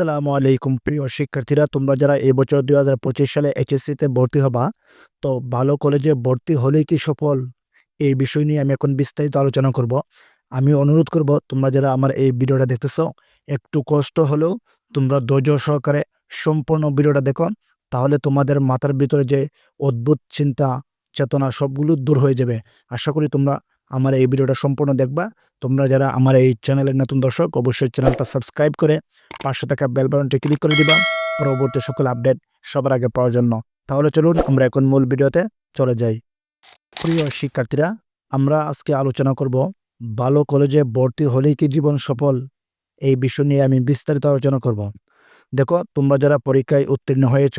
আসসালামু আলাইকুম প্রিয় শিক্ষার্থীরা, তোমরা যারা এবছর বছর দুই হাজার পঁচিশ সালে এইচএসসিতে ভর্তি হবা, তো ভালো কলেজে ভর্তি হলেই কি সফল? এই বিষয় নিয়ে আমি এখন বিস্তারিত আলোচনা করব। আমি অনুরোধ করব, তোমরা যারা আমার এই ভিডিওটা দেখতেছো, একটু কষ্ট হলেও তোমরা ধৈর্য সহকারে সম্পূর্ণ ভিডিওটা দেখো, তাহলে তোমাদের মাথার ভিতরে যে অদ্ভুত চিন্তা, চেতনা সবগুলো দূর হয়ে যাবে। আশা করি তোমরা আমার এই ভিডিওটা সম্পূর্ণ দেখবা। তোমরা যারা আমার এই চ্যানেলের নতুন দর্শক, অবশ্যই চ্যানেলটা সাবস্ক্রাইব করে পাশে থাকা বেল বাটনটি ক্লিক করে দিবা। পরবর্তী সকল আপডেট সবার আগে পাওয়ার জন্য। তাহলে চলুন, আমরা এখন মূল ভিডিওতে চলে যাই। প্রিয় শিক্ষার্থীরা, আমরা আজকে আলোচনা করব, ভালো কলেজে ভর্তি হলেই কি জীবন সফল? এই বিষয় নিয়ে আমি বিস্তারিত আলোচনা করব। দেখো, তোমরা যারা পরীক্ষায় উত্তীর্ণ হয়েছ,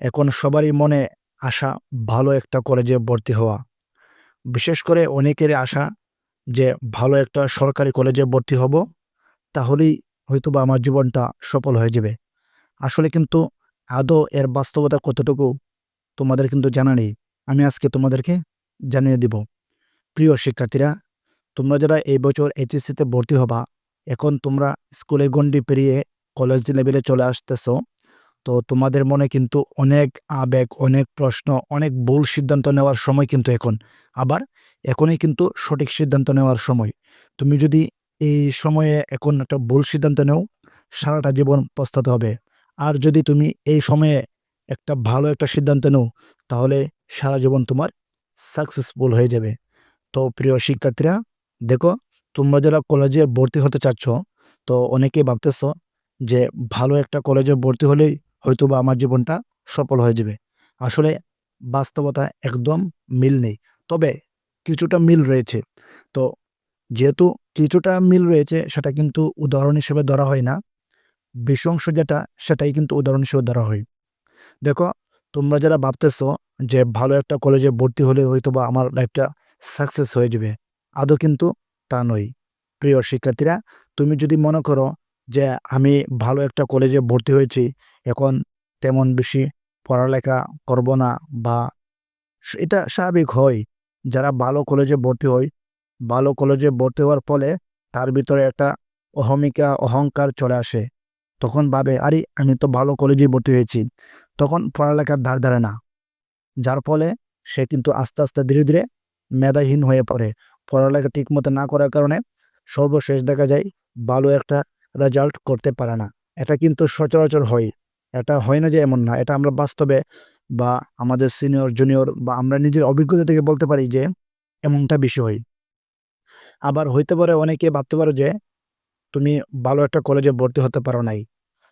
এখন সবারই মনে আশা, ভালো একটা কলেজে ভর্তি হওয়া। বিশেষ করে অনেকেরই আশা যে ভালো একটা সরকারি কলেজে ভর্তি হব, তাহলেই হয়তো বা আমার জীবনটা সফল হয়ে যাবে। আসলে কিন্তু আদৌ এর বাস্তবতা কতটুকু তোমাদের কিন্তু জানা নেই। আমি আজকে তোমাদেরকে জানিয়ে দিব। প্রিয় শিক্ষার্থীরা, তোমরা যারা এই বছর এইচএসসিতে ভর্তি হবা, এখন তোমরা স্কুলের গণ্ডি পেরিয়ে কলেজ লেভেলে চলে আসতেছো। তো তোমাদের মনে কিন্তু অনেক আবেগ, অনেক প্রশ্ন, অনেক ভুল সিদ্ধান্ত নেওয়ার সময় কিন্তু এখন। আবার এখনই কিন্তু সঠিক সিদ্ধান্ত নেওয়ার সময়। তুমি যদি এই সময়ে এখন একটা ভুল সিদ্ধান্ত নেও, সারাটা জীবন পস্তাতে হবে। আর যদি তুমি এই সময়ে একটা ভালো একটা সিদ্ধান্ত নেও, তাহলে সারা জীবন তোমার সাকসেসফুল হয়ে যাবে। তো প্রিয় শিক্ষার্থীরা, দেখো, তোমরা যারা কলেজে ভর্তি হতে চাচ্ছ, তো অনেকেই ভাবতেছ যে ভালো একটা কলেজে ভর্তি হলেই হয়তো বা আমার জীবনটা সফল হয়ে যাবে। আসলে বাস্তবতা একদম মিল নেই। তবে কিছুটা মিল রয়েছে। তো যেহেতু কিছুটা মিল রয়েছে, সেটা কিন্তু উদাহরণ হিসেবে ধরা হয় না। বিশংশ যেটা, সেটাই কিন্তু উদাহরণ হিসেবে ধরা হয়। দেখো, তোমরা যারা ভাবতেছো যে ভালো একটা কলেজে ভর্তি হলে হয়তো বা আমার লাইফটা সাকসেস হয়ে যাবে, আদৌ কিন্তু তা নয়। প্রিয় শিক্ষার্থীরা, তুমি যদি মনে করো যে আমি ভালো একটা কলেজে ভর্তি হয়েছি, এখন তেমন বেশি পড়ালেখা করব না বা এটা স্বাভাবিক হয়। যারা ভালো কলেজে ভর্তি হয়, ভালো কলেজে ভর্তি হওয়ার ফলে তার ভিতরে একটা অহমিকা, অহংকার চলে আসে। তখন ভাবে, আরে, আমি তো ভালো কলেজে ভর্তি হয়েছি। তখন পড়ালেখার ধার ধারে না। যার ফলে সে কিন্তু আস্তে আস্তে ধীরে ধীরে মেধাহীন হয়ে পড়ে। পড়ালেখা ঠিকমতো না করার কারণে সর্বশেষ দেখা যায়, ভালো একটা রেজাল্ট করতে পারে না। এটা কিন্তু সচরাচর হয়। এটা হয় না যে এমন না। এটা আমরা বাস্তবে বা আমাদের সিনিয়র জুনিয়র বা আমরা নিজের অভিজ্ঞতা থেকে বলতে পারি যে এমনটা বেশি হয়। আবার হইতে পারে অনেকে ভাবতে পারো যে তুমি ভালো একটা কলেজে ভর্তি হতে পারো নাই।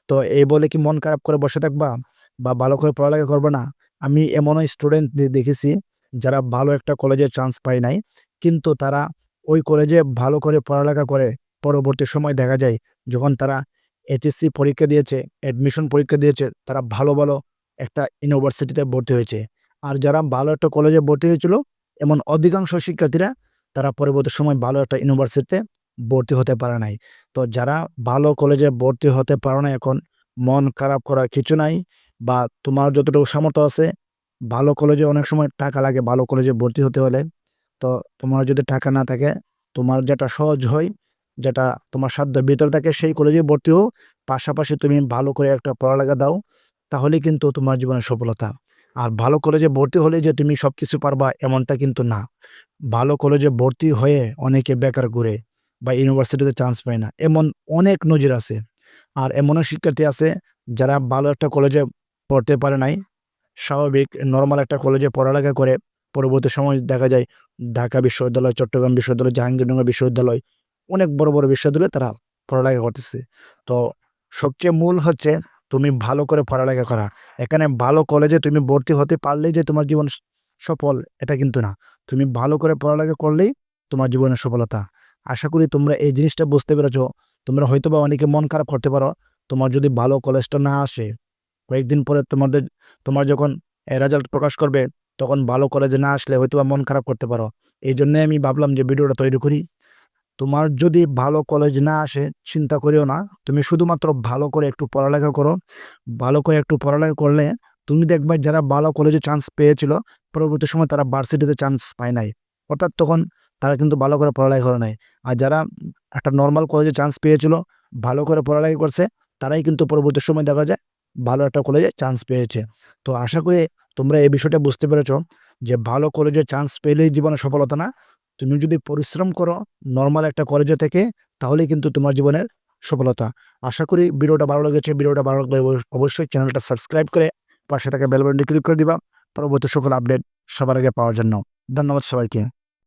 তো এই বলে কি মন খারাপ করে বসে থাকবা বা ভালো করে পড়ালেখা করবে না? আমি এমনও স্টুডেন্ট দেখেছি যারা ভালো একটা কলেজে চান্স পায় নাই। কিন্তু তারা ওই কলেজে ভালো করে পড়ালেখা করে পরবর্তী সময় দেখা যায়, যখন তারা এইচএসসি পরীক্ষা দিয়েছে অ্যাডমিশন পরীক্ষা দিয়েছে, তারা ভালো ভালো একটা ইউনিভার্সিটিতে ভর্তি হয়েছে। আর যারা ভালো একটা কলেজে ভর্তি হয়েছিল, এমন অধিকাংশ শিক্ষার্থীরা তারা পরবর্তী সময় ভালো একটা ইউনিভার্সিটিতে ভর্তি হতে পারে নাই। তো যারা ভালো কলেজে ভর্তি হতে পারো না এখন মন খারাপ করার কিছু নাই বা তোমার যতটুকু সামর্থ্য আছে, ভালো কলেজে অনেক সময় টাকা লাগে ভালো কলেজে ভর্তি হতে হলে। তো তোমার যদি টাকা না থাকে, তোমার যেটা সহজ হয় যেটা তোমার সাধ্যের ভিতরে থাকে, সেই কলেজে ভর্তি হও পাশাপাশি তুমি ভালো করে একটা পড়ালেখা দাও, তাহলে কিন্তু তোমার জীবনের সফলতা। আর ভালো কলেজে ভর্তি হলে যে তুমি সব কিছু পারবা, এমনটা কিন্তু না। ভালো কলেজে ভর্তি হয়ে অনেকে বেকার ঘুরে বা ইউনিভার্সিটিতে চান্স পায় না। এমন অনেক নজির আছে। আর এমনও শিক্ষার্থী আছে, যারা ভালো একটা কলেজে পড়তে পারে নাই, স্বাভাবিক নর্মাল একটা কলেজে পড়ালেখা করে, পরবর্তী সময় দেখা যায় ঢাকা বিশ্ববিদ্যালয়, চট্টগ্রাম বিশ্ববিদ্যালয়, জাহাঙ্গীরনগর বিশ্ববিদ্যালয় অনেক বড় বড় বিশ্ববিদ্যালয়ে তারা পড়ালেখা করতেছে। তো সবচেয়ে মূল হচ্ছে তুমি ভালো করে পড়ালেখা করা। এখানে ভালো কলেজে তুমি ভর্তি হতে পারলেই যে তোমার জীবন সফল, এটা কিন্তু না। তুমি ভালো করে পড়ালেখা করলেই তোমার জীবনের সফলতা। আশা করি তোমরা এই জিনিসটা বুঝতে পেরেছ। তোমরা হয়তো বা অনেকে মন খারাপ করতে পারো। তোমার যদি ভালো কলেজটা না আসে, কয়েকদিন পরে তোমাদের, তোমার যখন রেজাল্ট প্রকাশ করবে, তখন ভালো কলেজে না আসলে হয়তো বা মন খারাপ করতে পারো। এই জন্যে আমি ভাবলাম যে ভিডিওটা তৈরি করি। তোমার যদি ভালো কলেজ না আসে, চিন্তা করিও না। তুমি শুধুমাত্র ভালো করে একটু পড়ালেখা করো। ভালো করে একটু পড়ালেখা করলে তুমি দেখবে যারা ভালো কলেজে চান্স পেয়েছিল, পরবর্তী সময় তারা ভার্সিটিতে চান্স পায় নাই। অর্থাৎ তখন তারা কিন্তু ভালো করে পড়ালেখা করে নাই। আর যারা একটা নর্মাল কলেজে চান্স পেয়েছিল, ভালো করে পড়ালেখা করছে, তারাই কিন্তু পরবর্তী সময় দেখা যায় ভালো একটা কলেজে চান্স পেয়েছে। তো আশা করি তোমরা এই বিষয়টা বুঝতে পেরেছ যে ভালো কলেজে চান্স পেলেই জীবনে সফলতা না তুমি যদি পরিশ্রম করো নর্মাল একটা কলেজে থেকে, তাহলেই কিন্তু তোমার জীবনের সফলতা। আশা করি ভিডিওটা ভালো লেগেছে, ভিডিওটা ভালো লাগলে অবশ্য- অবশ্যই চ্যানেলটা সাবস্ক্রাইব করে পাশে থাকা বেলবনটি ক্লিক করে দিবা। পরবর্তী সকল আপডেট সবার আগে পাওয়ার জন্য। ধন্যবাদ সবাইকে।